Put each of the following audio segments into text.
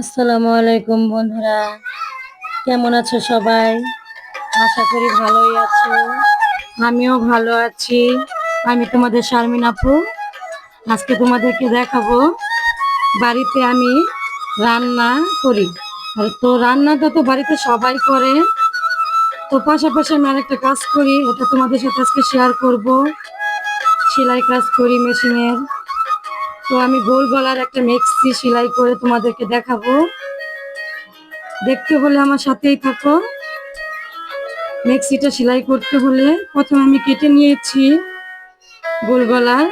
আসসালামু আলাইকুম বন্ধুরা। কেমন আছো সবাই? আশা করি ভালোই আছো। আমিও ভালো আছি। আমি তোমাদের শারমিন আপু। আজকে তোমাদেরকে দেখাবো বাড়িতে আমি রান্না করি। তো রান্নাটা তো বাড়িতে সবাই করে। তো পাশাপাশি আমি আরেকটা কাজ করি এটা তোমাদের সাথে আজকে শেয়ার করব। সেলাই কাজ করি মেশিনের তো আমি গোল গলার একটা মেক্সি সেলাই করে তোমাদেরকে দেখাবো। দেখতে হলে আমার সাথেই থাকো। মেক্সিটা সেলাই করতে হলে প্রথমে আমি কেটে নিয়েছি গোল গলার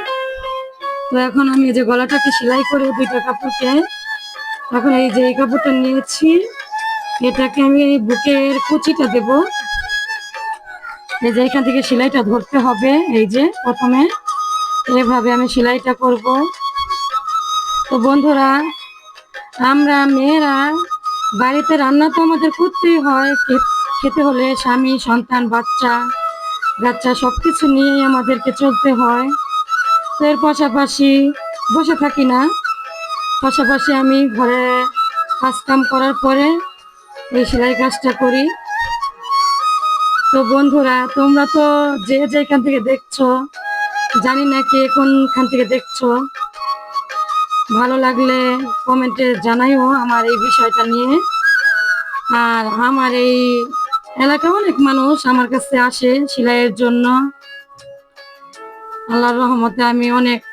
তো এখন আমি যে গলাটাকে সেলাই করে দুইটা কাপড়কে, এখন এই যে এই কাপড়টা নিয়েছি, এটাকে আমি এই বুকের কুচিটা দেব। এই যে এখান থেকে সেলাইটা ধরতে হবে, এই যে প্রথমে। এভাবে আমি সেলাইটা করব। তো বন্ধুরা, আমরা মেয়েরা বাড়িতে রান্না তো আমাদের করতেই হয়। খেতে হলে স্বামী, সন্তান, বাচ্চা বাচ্চা সব কিছু নিয়েই আমাদেরকে চলতে হয়। তো এর পাশাপাশি বসে থাকি না। পাশাপাশি আমি ঘরে কাজ কাম করার পরে এই সেলাই কাজটা করি। তো বন্ধুরা, তোমরা তো যে যেখান থেকে দেখছ, জানি না কে কোনখান থেকে দেখছ ভালো লাগলে কমেন্টে জানাইও আমার এই বিষয়টা নিয়ে। আর আমার এই এলাকায় অনেক মানুষ আমার কাছে আসে সেলাইয়ের জন্য। আল্লাহর রহমতে আমি অনেক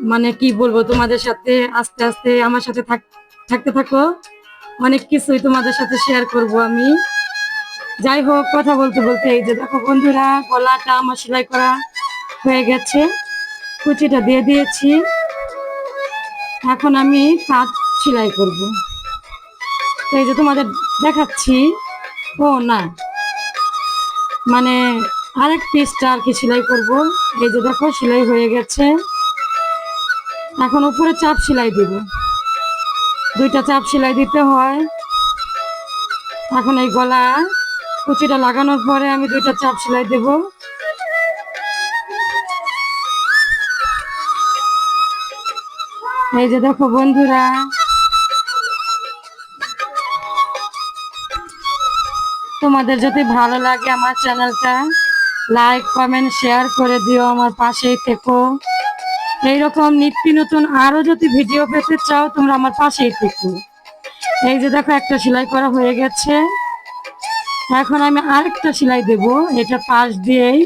মানে কি বলব তোমাদের সাথে আস্তে আস্তে আমার সাথে থাক- থাকতে থাকো। অনেক কিছুই তোমাদের সাথে শেয়ার করব আমি। যাই হোক, কথা বলতে বলতে এই যে দেখো বন্ধুরা, গলাটা আমার সেলাই করা হয়ে গেছে। কুচিটা দিয়ে দিয়েছি। এখন আমি কাজ সেলাই করব। এই যে তোমাদের দেখাচ্ছি। ও, না। মানে আরেক পিসটা আর কি সেলাই করব। এই যে দেখো, সেলাই হয়ে গেছে। এখন উপরে চাপ সেলাই দিব। দুইটা চাপ সেলাই দিতে হয়। এখন এই গলা কুচিটা লাগানোর পরে আমি দুইটা চাপ সেলাই দেবো। এই যে দেখো বন্ধুরা। তোমাদের যদি ভালো লাগে আমার চ্যানেলটা, লাইক, কমেন্ট, শেয়ার করে দিও আমার পাশেই থেকো। এইরকম নিত্য নতুন আরও যদি ভিডিও পেতে চাও, তোমরা আমার পাশেই থেকো। এই যে দেখো, একটা সেলাই করা হয়ে গেছে। এখন আমি আরেকটা সেলাই দেব, এটা পাশ দিয়েই।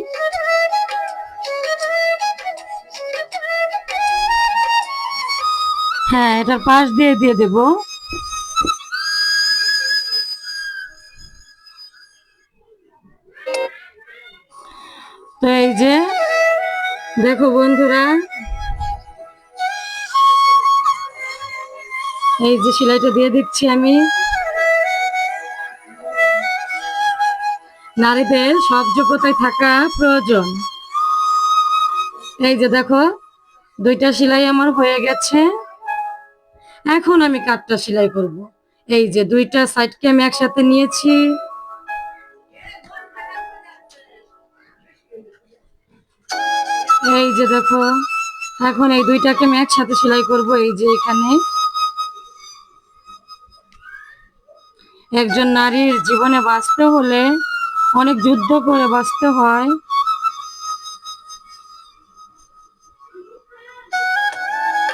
হ্যাঁ এটার পাশ দিয়ে দিয়ে দেব। তো এই যে, দেখো বন্ধুরা, এই যে সেলাইটা দিয়ে দিচ্ছি আমি। নারীদের সব যোগ্যতায় থাকা প্রয়োজন। এই যে দেখো, দুইটা সেলাই আমার হয়ে গেছে। এখন আমি কাঠটা সেলাই করব। এই যে দুইটা সাইডকে আমি একসাথে নিয়েছি। এই যে দেখো, এখন এই দুইটাকে আমি একসাথে সেলাই করব এই যে এখানে। একজন নারীর জীবনে বাঁচতে হলে অনেক যুদ্ধ করে বাঁচতে হয়।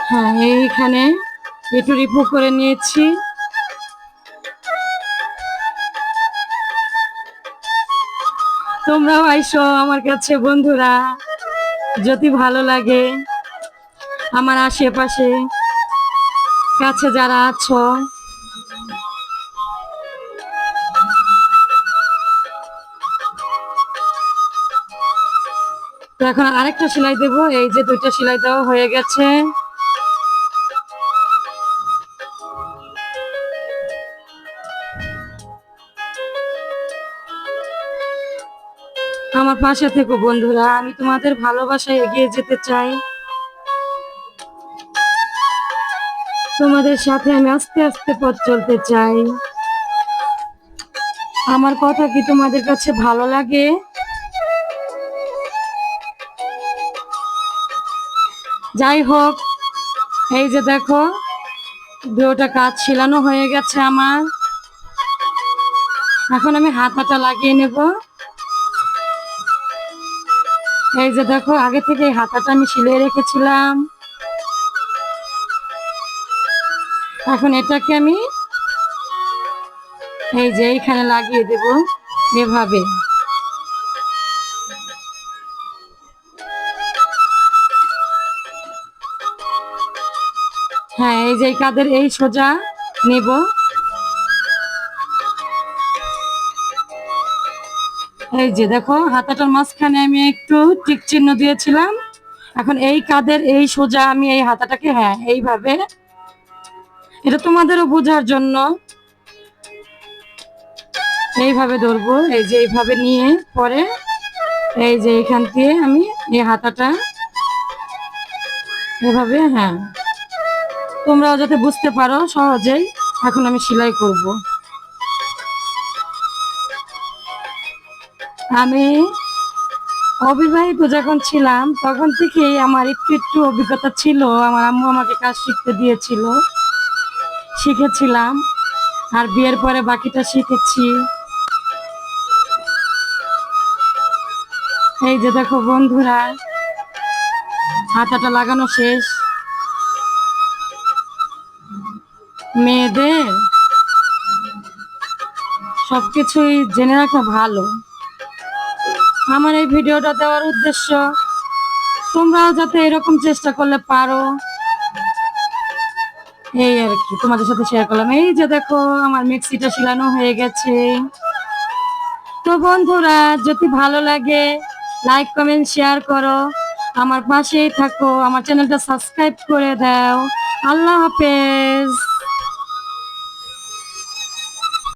হ্যাঁ এইখানে একটু রিপু করে নিয়েছি। তোমরাও আইসো আমার কাছে, বন্ধুরা। যদি ভালো লাগে আমার আশেপাশে, কাছে যারা আছো এখন আরেকটা সেলাই দেবো। এই যে দুইটা সেলাই দেওয়া হয়ে গেছে। আমার পাশে থেকো বন্ধুরা, আমি তোমাদের ভালোবাসায় এগিয়ে যেতে চাই। তোমাদের সাথে আমি আস্তে আস্তে পথ চলতে চাই। আমার কথা কি তোমাদের কাছে ভালো লাগে? যাই হোক, এই যে দেখো, দুটা কাজ ছিলানো হয়ে গেছে আমার। এখন আমি হাতাটা লাগিয়ে নেব। এই যে দেখো, আগে থেকে হাতাটা আমি সিলিয়ে রেখেছিলাম। এখন এটাকে আমি এই যে এইখানে লাগিয়ে দেব এভাবে। হ্যাঁ এই যে কাদের, এই সোজা নেব। এই যে দেখো, হাতাটার মাঝখানে আমি একটু টিক চিহ্ন দিয়েছিলাম। এখন এই কাদের এই সোজা আমি এই হাতাটাকে হ্যাঁ এইভাবে। এটা তোমাদেরও বোঝার জন্য। এইভাবে ধরবো, এই যে এইভাবে নিয়ে পরে এই যে এখান দিয়ে আমি এই হাতাটা এভাবে হ্যাঁ। তোমরাও যাতে বুঝতে পারো সহজেই, এখন আমি সেলাই করব। আমি অবিবাহিত যখন ছিলাম, তখন থেকেই আমার একটু একটু অভিজ্ঞতা ছিল। আমার আম্মু আমাকে কাজ শিখতে দিয়েছিল, শিখেছিলাম, আর বিয়ের পরে বাকিটা শিখেছি। এই যে দেখো বন্ধুরা, হাতাটা লাগানো শেষ। মেয়েদের সবকিছুই জেনে রাখা ভালো। আমার এই ভিডিওটা দেওয়ার উদ্দেশ্য, তোমরাও যাতে এরকম চেষ্টা করলে পারো। এই আর কি, তোমাদের সাথে শেয়ার করলাম। এই যে দেখো, আমার মিক্সিটা শিলানো হয়ে গেছে। তো বন্ধুরা, যদি ভালো লাগে লাইক কমেন্ট শেয়ার করো। আমার পাশেই থাকো, আমার চ্যানেলটা সাবস্ক্রাইব করে দাও। আল্লাহ হাফেজ।